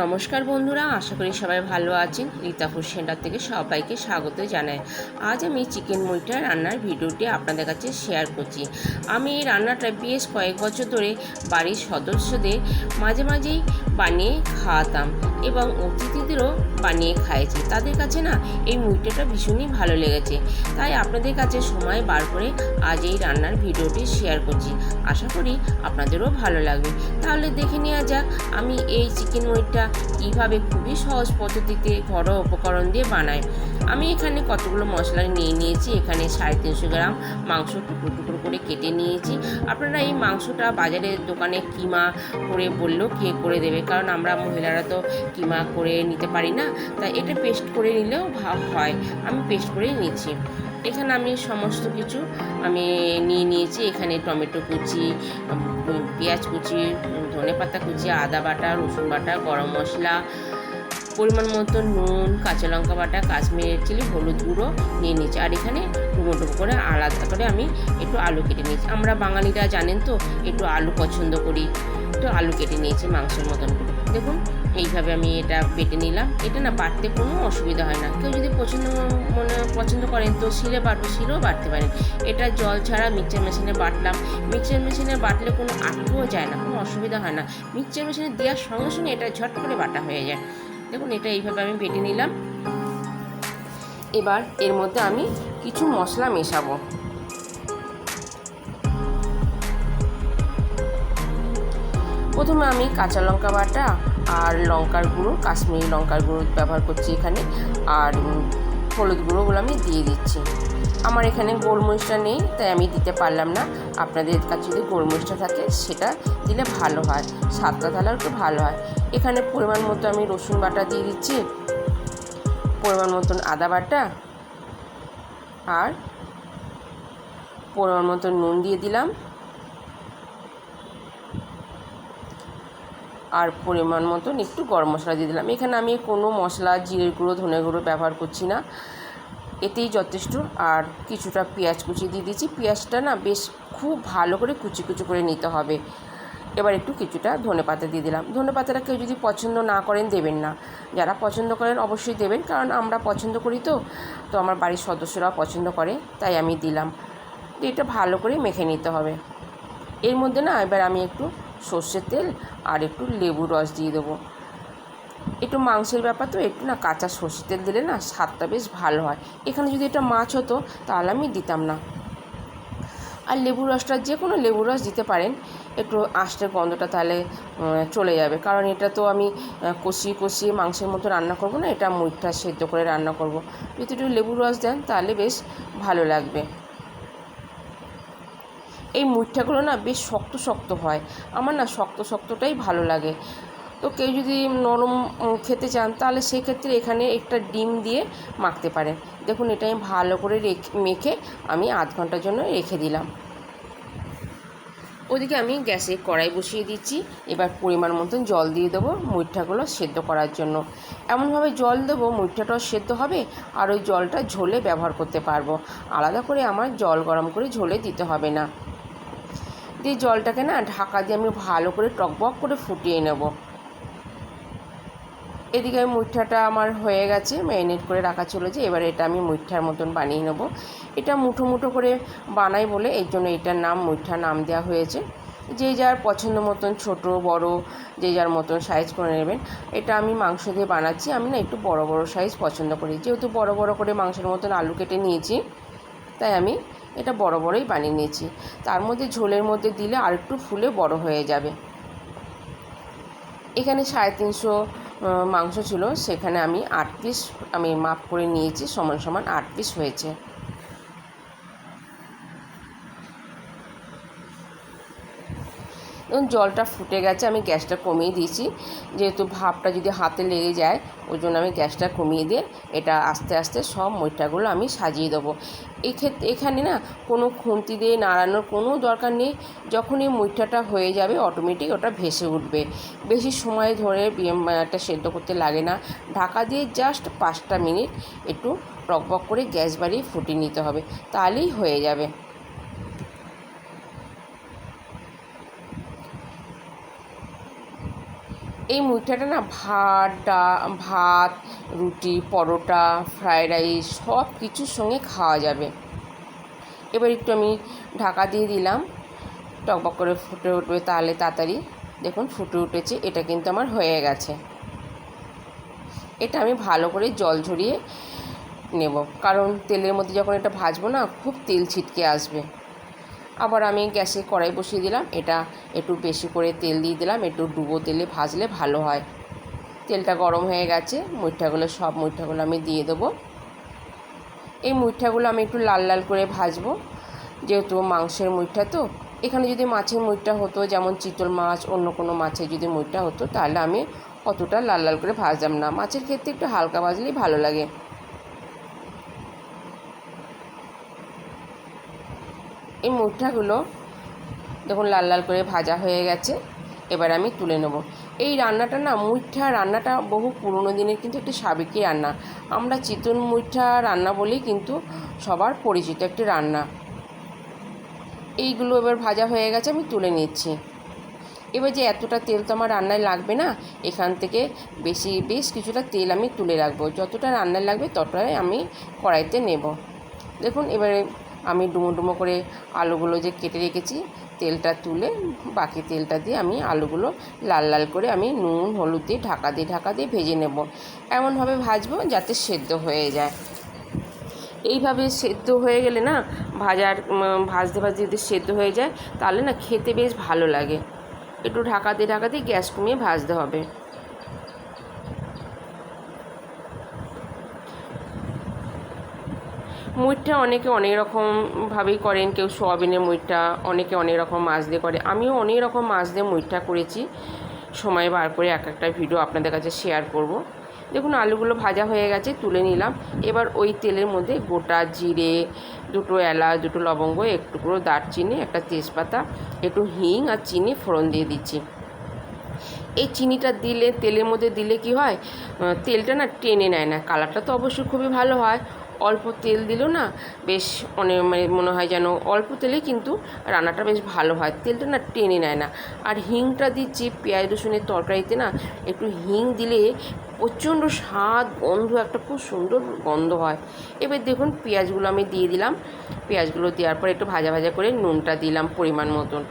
নমস্কার বন্ধুরা, আশা করি সবাই ভালো আছেন। রীতাপুর সেন্টার থেকে সবাইকে স্বাগত জানাই। আজ আমি চিকেন মুইটা রান্নার ভিডিওটি আপনাদের কাছে শেয়ার করছি। আমি এই রান্নাটা বেশ কয়েক বছর ধরে বাড়ির সদস্যদের মাঝে মাঝেই বানিয়ে খাওয়াতাম এবং অতিথিদেরও বানিয়ে খাইয়েছি। তাদের কাছে না এই মুইটাটা ভীষণই ভালো লেগেছে। তাই আপনাদের কাছে সময় বার করে আজ এই রান্নার ভিডিওটি শেয়ার করছি। আশা করি আপনাদেরও ভালো লাগবে। তাহলে দেখে নেওয়া যাক, আমি এই চিকেন মুইটা কীভাবে খুবই সহজ পদ্ধতিতে ঘরোয়া উপকরণ দিয়ে বানাই আমি এখানে কতগুলো মশলা নিয়ে নিয়েছি। এখানে সাড়ে তিনশো গ্রাম মাংস টুকরো টুকরো করে কেটে নিয়েছি। আপনারা এই মাংসটা বাজারের দোকানে কিমা করে বললেও কে করে দেবে? কারণ আমরা মহিলারা তো কিমা করে নিতে পারি না। তাই এটা পেস্ট করে নিলেও ভাব হয়। আমি পেস্ট করে নিচ্ছি। এখানে আমি সমস্ত কিছু আমি নিয়ে নিয়েছি। এখানে টমেটো কুচি পেঁয়াজ কুচি, ধনে পাতা কুচি, আদা বাটা, রসুন বাটা, গরম মশলা, পরিমাণ মতো নুন, কাঁচা লঙ্কা বাটা কাশ্মীর চিলি, হলুদ গুঁড়ো নিয়ে নিয়েছি। আর এখানে ডুবো করে আলাদা করে আমি একটু আলু কেটে নিয়েছি। আমরা বাঙালিরা জানেন তো, একটু আলু পছন্দ করি। একটু আলু কেটে নিয়েছি মাংসের মতন করে। দেখুন এইভাবে আমি এটা বেটে নিলাম। এটা না বাটতে কোনো অসুবিধা হয় না। কেউ যদি পছন্দ মনে পছন্দ করেন তো শিলে বাটবো শিলেও বাটতে পারেন। এটা জল ছাড়া মিক্সচার মেশিনে বাটলাম। মিক্সচার মেশিনে বাটলে কোনো আটকেও যায় না, কোনো অসুবিধা হয় না। মিক্সচার মেশিনে দেওয়ার সঙ্গে সঙ্গে এটা ঝট করে বাটা হয়ে যায়। দেখুন, এটা এইভাবে আমি বেটে নিলাম। এবার এর মধ্যে আমি কিছু মশলা মেশাবো। প্রথমে আমি কাঁচা লঙ্কা বাটা আর লঙ্কার গুঁড়ো, কাশ্মীরি লঙ্কার গুঁড়ো ব্যবহার করছি এখানে। আর হলুদ গুঁড়োগুলো আমি দিয়ে দিচ্ছি। আমার এখানে গোলমরিচটা নেই, তাই আমি দিতে পারলাম না। আপনাদের কাছে যদি গোলমরিচটা থাকে, সেটা দিলে ভালো হয়। স্বাদটা তাহলে একটু ভালো হয়। এখানে পরিমাণ মতো আমি রসুন বাটা দিয়ে দিচ্ছি। পরিমাণ মতন আদা বাটা। আর, পরিমাণ মতো নুন দিয়ে দিলাম। আর পরিমাণ মতন একটু গরম মশলা দিয়ে দিলাম। এখানে আমি কোনো মশলা, জিরে গুঁড়ো, ধনে গুঁড়ো ব্যবহার করছি না। এতেই যথেষ্ট। আর কিছুটা পেঁয়াজ কুচি দিয়ে দিয়েছি। পেঁয়াজটা না বেশ খুব ভালো করে কুচি কুচি করে নিতে হবে। এবার একটু কিছুটা ধনে পাতা দিয়ে দিলাম। ধনে পাতাটা কেউ যদি পছন্দ না করেন দেবেন না। যারা পছন্দ করেন অবশ্যই দেবেন, কারণ আমরা পছন্দ করি তো। তো আমার বাড়ির সদস্যরাও পছন্দ করে, তাই আমি দিলাম। এটা ভালো করে মেখে নিতে হবে। এর মধ্যে না এবার আমি একটু সর্ষের তেল আর একটু লেবু রস দিয়ে দেবো। একটু মাংসের ব্যাপার তো, একটু না কাঁচা সর্ষের তেল দিলে না স্বাদটা বেশ ভালো হয়। এখানে যদি এটা মাছ হতো, তাহলে আমি দিতাম না। আর লেবু রসটা, যে কোনো লেবু রস দিতে পারেন, একটু আঁশটের গন্ধটা তাহলে চলে যাবে। কারণ এটা তো আমি কষিয়ে কষিয়ে মাংসের মতো রান্না করব না, এটা মুইঠটা সেদ্ধ করে রান্না করব। যদি একটু লেবু রস দেন, তাহলে বেশ ভালো লাগবে। এই মুইঠাগুলো না বেশ শক্ত শক্ত হয়। আমার না শক্ত শক্তটাই ভালো লাগে। তো কেউ যদি নরম খেতে চান, তাহলে সেক্ষেত্রে এখানে একটা ডিম দিয়ে মাখতে পারেন। দেখুন, এটা আমি ভালো করে রেখে, মেখে আমি আধ ঘণ্টার জন্য রেখে দিলাম। ওদিকে আমি গ্যাসে কড়াই বসিয়ে দিচ্ছি। এবার পরিমাণ মতন জল দিয়ে দেবো মুইঠাগুলো সেদ্ধ করার জন্য। এমনভাবে জল দেবো, মুইঠাটাও সেদ্ধ হবে আর ওই জলটা ঝোলে ব্যবহার করতে পারব। আলাদা করে আমার জল গরম করে ঝোলে দিতে হবে না। দিয়ে জলটাকে না ঢাকা দিয়ে আমি ভালো করে টকবক করে ফুটিয়ে নেব। এদিকে মুঠাটা আমার হয়ে গেছে, ম্যারিনেট করে রাখা ছিল যে এবার এটা আমি মুঠার মতন বানিয়ে নেব। এটা মুঠো মুঠো করে বানাই বলে এই জন্য এটার নাম মুঠা নাম দেওয়া হয়েছে। যে যার পছন্দ মতন ছোট, বড়, যে যার মতন সাইজ করে নেবেন। এটা আমি মাংস দিয়ে বানাচ্ছি। আমি না একটু বড় বড় সাইজ পছন্দ করি। যেহেতু বড় বড় করে মাংসের মতন আলু কেটে নিয়েছি, তাই আমি এটা বড় বড়ই বানিয়ে নিয়েছি। তার মধ্যে ঝোলের মধ্যে দিলে আর একটু ফুলে বড় হয়ে যাবে। এখানে সাড়ে তিনশো মাংস ছিল। সেখানে আমি আট পিস আমি মাপ করে নিয়েছি। সমান সমান আট পিস হয়েছে। এবং জলটা ফুটে গেছে, আমি গ্যাসটা কমিয়ে দিয়েছি। যেহেতু ভাপটা যদি হাতে লেগে যায়, ওই জন্য আমি গ্যাসটা কমিয়ে দিয়ে এটা আস্তে আস্তে সব মইটাগুলো আমি সাজিয়ে দেবো। এক্ষেত্রে এখানে না কোনো খুন্তি দিয়ে নাড়ানোর কোনো দরকার নেই। যখনই মুইঠাটা হয়ে যাবে অটোমেটিক ওটা ভেসে উঠবে। বেশি সময় ধরে একটা সেদ্ধ করতে লাগে না। ঢাকা দিয়ে জাস্ট পাঁচটা মিনিট একটু টকবক করে গ্যাস বাড়িয়ে ফুটিয়ে নিতে হবে, তাহলেই হয়ে যাবে। এই মুইঠাটা না ভাত, ডা, ভাত, রুটি, পরোটা, ফ্রায়েড রাইস সব কিছুর সঙ্গে খাওয়া যাবে। এবার একটু আমি ঢাকা দিয়ে দিলাম। টকবক করে ফুটে উঠবে তাহলে তাড়াতাড়ি। দেখুন, ফুটে উঠেছে, এটা কিন্তু আমার হয়ে গেছে। এটা আমি ভালো করে জল ঝরিয়ে নেব। কারণ তেলের মধ্যে যখন এটা ভাজবো না, খুব তেল ছিটকে আসবে। আবার আমি গ্যাসে কড়াই বসিয়ে দিলাম। এটা একটু বেশি করে তেল দিয়ে দিলাম। একটু ডুবো তেলে ভাজলে ভালো হয়। তেলটা গরম হয়ে গেছে। মুইঠাগুলো সব মুইঠাগুলো আমি দিয়ে দেবো। এই মুইঠাগুলো আমি একটু লাল লাল করে ভাজবো। যেহেতু মাংসের মুইঠা তো, এখানে যদি মাছের মুইঠা হতো, যেমন চিতল মাছ, অন্য কোনো মাছের যদি মুইঠা হতো, তাহলে আমি অতটা লাল লাল করে ভাজতাম না। মাছের ক্ষেত্রে একটু হালকা ভাজলেই ভালো লাগে। এই মুঠাগুলো দেখুন লাল লাল করে ভাজা হয়ে গেছে, এবার আমি তুলে নেব। এই রান্নাটা না মুইঠা রান্নাটা বহু পুরনো দিনের কিন্তু একটি সাবেকি রান্না। আমরা চিতন মুইঠা রান্না বলেই কিন্তু সবার পরিচিত একটি রান্না। এইগুলো এবার ভাজা হয়ে গেছে, আমি তুলে নিচ্ছি। এবার যে এতটা তেল তো আমার রান্নায় লাগবে না, এখান থেকে বেশি, বেশ কিছুটা তেল আমি তুলে রাখব। যতটা রান্নায় লাগবে ততটাই আমি কড়াইতে নেব। দেখুন, এবারে আমি ডুমো ডুমো করে আলুগুলো যে কেটে রেখেছি, তেলটা তুলে বাকি তেলটা দিয়ে আমি আলুগুলো লাল লাল করে আমি নুন, হলুদ দিয়ে ঢাকা দিয়ে ঢাকা দিয়ে ভেজে নেব। এমনভাবে ভাজবো যাতে সেদ্ধ হয়ে যায়। এইভাবে সেদ্ধ হয়ে গেলে না ভাজার ভাজতে ভাজতে যদি সেদ্ধ হয়ে যায়, তাহলে না খেতে বেশ ভালো লাগে। একটু ঢাকা দিয়ে ঢাকা দিয়ে গ্যাস কমিয়ে ভাজতে হবে। মুইটটা অনেকে অনেক রকমভাবেই করেন, কেউ সোয়াবিনের মুইটটা অনেকে অনেক রকম মাছ দিয়ে করে। আমিও অনেক রকম মাছ দিয়ে মুইটটা করেছি। সময় বার করে এক একটা ভিডিও আপনাদের কাছে শেয়ার করব। দেখুন, আলুগুলো ভাজা হয়ে গেছে, তুলে নিলাম। এবার ওই তেলের মধ্যে গোটা জিরে, দুটো এলাচ, দুটো লবঙ্গ, একটু করে দারচিনি, একটা তেজপাতা, একটু হিং আর চিনি ফোড়ন দিয়ে দিচ্ছি। এই চিনিটা দিলে, তেলের মধ্যে দিলে কি হয়? তেলটা না টেনে নেয় না। কালারটা তো অবশ্যই খুবই ভালো হয়। অল্প তেল দিলেও না, বেশ অনেক মানে মনে হয় যেন অল্প তেলে কিন্তু রান্নাটা বেশ ভালো হয়। তেলটা না টেনে নেয় না। আর হিংটা দিচ্ছি পেঁয়াজ রসুনের তরকারিতে না, একটু হিং দিলে প্রচণ্ড স্বাদ, গন্ধ, একটা খুব সুন্দর গন্ধ হয়। এবার দেখুন পেঁয়াজগুলো আমি দিয়ে দিলাম। পেঁয়াজগুলো দেওয়ার পর একটু ভাজা ভাজা করে নুনটা দিলাম পরিমাণ মতন।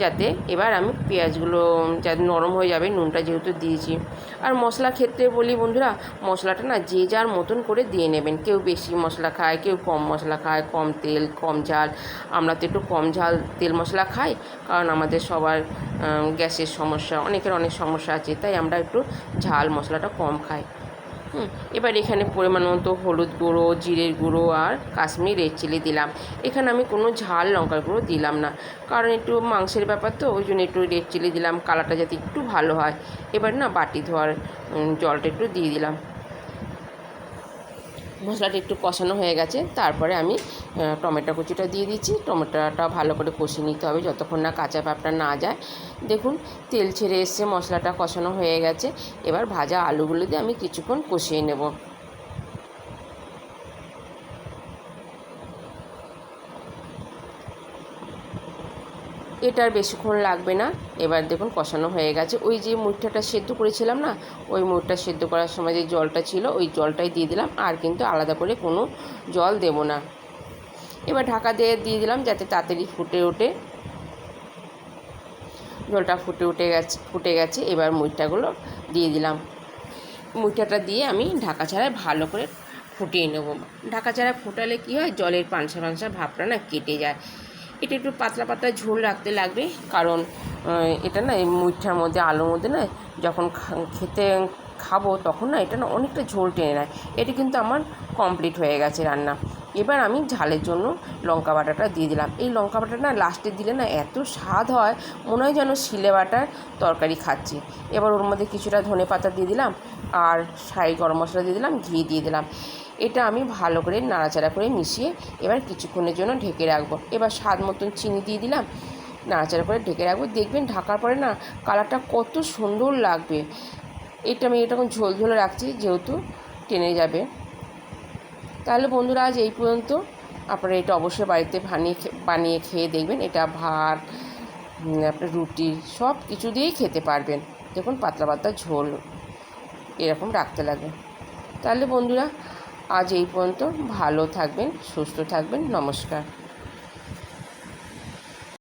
যাতে এবার আমি পেঁয়াজগুলো যাতে নরম হয়ে যাবে, নুনটা যেহেতু দিয়েছি। আর মশলা ক্ষেত্রে বলি বন্ধুরা, মশলাটা না যে যার মতন করে দিয়ে নেবেন। কেউ বেশি মশলা খায়, কেউ কম মশলা খায়, কম তেল, কম ঝাল। আমরা তো একটু কম ঝাল, তেল মশলা খাই, কারণ আমাদের সবার গ্যাসের সমস্যা, অনেকের অনেক সমস্যা আছে, তাই আমরা একটু ঝাল মশলাটা কম খাই। হুম, এবার এখানে পরিমাণ মতো হলুদ গুঁড়ো, জিরের গুঁড়ো আর কাশ্মীর রেড চিলি দিলাম। এখানে আমি কোনো ঝাল লঙ্কার গুঁড়ো দিলাম না, কারণ একটু মাংসের ব্যাপার তো, ওই জন্য একটু রেড চিলি দিলাম, কালারটা যাতে একটু ভালো হয়। এবার না বাটি ধোয়ার জলটা একটু দিয়ে দিলাম। মশলাটা একটু কষানো হয়ে গেছে, তারপরে আমি টমেটো কুচিটা দিয়ে দিচ্ছি। টমেটোটা ভালো করে কষিয়ে নিতে হবে যতক্ষণ না কাঁচা পাপটা না যায়। দেখুন, তেল ছেড়ে এসছে, মশলাটা কষানো হয়ে গেছে। এবার ভাজা আলুগুলো দিয়ে আমি কিছুক্ষণ কষিয়ে নেব। এটা আর বেশিক্ষণ লাগবে না। এবার দেখুন কষানো হয়ে গেছে। ওই যে মুঠটা সেদ্ধ করেছিলাম না, ওই মুঠটা সেদ্ধ করার সময় যে জলটা ছিল, ওই জলটাই দিয়ে দিলাম। আর কিন্তু আলাদা করে কোনো জল দেব না। এবার ঢাকা দিয়ে দিয়ে দিলাম যাতে তাড়াতাড়ি ফুটে ওঠে। জলটা ফুটে উঠে গেছে, ফুটে গেছে। এবার মুইঠাগুলো দিয়ে দিলাম। মুইঠাটা দিয়ে আমি ঢাকা ছাড়াই ভালো করে ফুটিয়ে নেব। ঢাকা ছাড়া ফোটালে কী হয়, জলের পানসা পানসা ভাবটা না কেটে যায়। এটা একটু পাতলা পাতলা ঝোল রাখতে লাগবে, কারণ এটা না এই মুঠার মধ্যে, আলুর মধ্যে না যখন খেতে খাব তখন না এটা না অনেকটা ঝোল টেনে নেয়। এটা কিন্তু আমার কমপ্লিট হয়ে গেছে রান্না। এবার আমি ঝালের জন্য লঙ্কা বাটাটা দিয়ে দিলাম। এই লঙ্কা বাটাটা না লাস্টে দিলে না এত স্বাদ হয়, মনে হয় যেন শিলে বাটার তরকারি খাচ্ছি। এবার ওর মধ্যে কিছুটা ধনে পাতা দিয়ে দিলাম আর সাই গরম মশলা দিয়ে দিলাম, ঘি দিয়ে দিলাম। এটা আমি ভালো করে নাড়াচাড়া করে মিশিয়ে এবার কিছুক্ষণের জন্য ঢেকে রাখব। এবার স্বাদ মতন চিনি দিয়ে দিলাম, নাড়াচাড়া করে ঢেকে রাখব। দেখবেন ঢাকার পরে না কালারটা কত সুন্দর লাগবে। এটা আমি এরকম ঝোল ঝোলে রাখছি, যেহেতু টেনে যাবে। তাহলে বন্ধুরা আজ এই পর্যন্ত। আপনারা এটা অবশ্যই বাড়িতে বানিয়ে বানিয়ে খেয়ে দেখবেন। এটা ভাত আপনার রুটি সব কিছু দিয়েই খেতে পারবেন। দেখুন পাতলা পাতলা ঝোল এরকম রাখতে লাগবে। তাহলে বন্ধুরা, আজ এই পর্যন্ত ভালো থাকবেন, সুস্থ থাকবেন। নমস্কার।